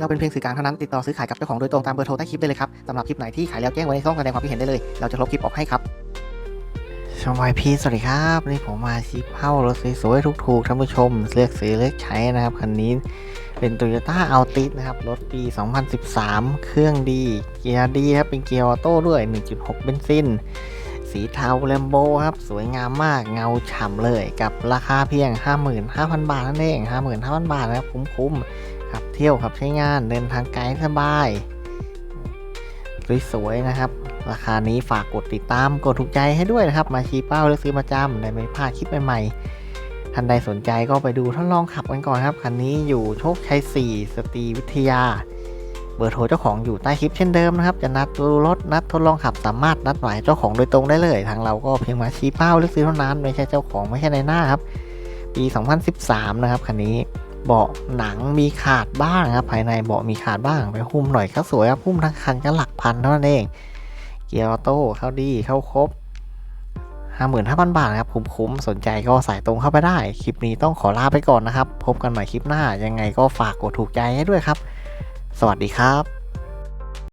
เราเป็นเพียงสื่อกลางเท่านั้นติดต่อซื้อขายกับเจ้าของโดยตรงตามเบอร์โทรใต้คลิปได้เลยครับสำหรับคลิปไหนที่ขายแล้วแจ้งไว้ในช่องแสดงความคิดเห็นได้เลยเราจะลบคลิปออกให้ครับชมวายพีสวัสดีครับนี่ผมมาชี้เป้ารถสวยๆถูกๆท่านผู้ชมเลือกซื้อเลือกใช้นะครับคันนี้เป็น Toyota Altis นะครับ รถปี 2013 เครื่องดี เกียร์ดีครับ เป็นเกียร์ออโต้ด้วย 1.6 เบนซิน สีเทาแลมโบครับ สวยงามมากเงาฉ่ำเลยกับราคาเพียง 55,000 บาทนั่นเอง 55,000 บาทนะครับ คุ้มๆครับ ที่ยวครับใช้งานเดินทางไกลสบาย สวยๆนะครับ ราคานี้ฝากกดติดตามกดถูกใจให้ด้วยนะครับ มาชี้เป้าเลือกซื้อประจำได้ไม่พลาดคลิปใหม่ๆท่านใดสนใจก็ไปดูทดลองขับกันก่อนครับคันนี้อยู่โชคชัย 4 สตรีวิทยา เบอร์โทรเจ้าของอยู่ใต้คลิปเช่นเดิมนะครับ จะนัดดูรถนัดทดลองขับสามารถนัดหมายเจ้าของโดยตรงได้เลย ทางเราก็เพียงมาชี้เป้าเลือกซื้อเท่านั้นไม่ใช่เจ้าของไม่ใช่ในหน้าครับปี 2013 นะครับคันนี้ เบาะหนังมีขาดบ้างครับภายในเบาะมีขาดบ้างไปหุ้มหน่อยก็สวยครับหุ้มทั้งคันก็หลักพันเท่านั้นเอง เกียร์ออโต้เข้าดีเข้าครบ55,000 บาทนะครับคุ้มๆสนใจก็สายตรงเข้าไปได้ คลิปนี้ต้องขอลาไปก่อนนะครับ พบกันใหม่คลิปหน้ายังไงก็ฝากกดถูกใจให้ด้วยครับ สวัสดีครับ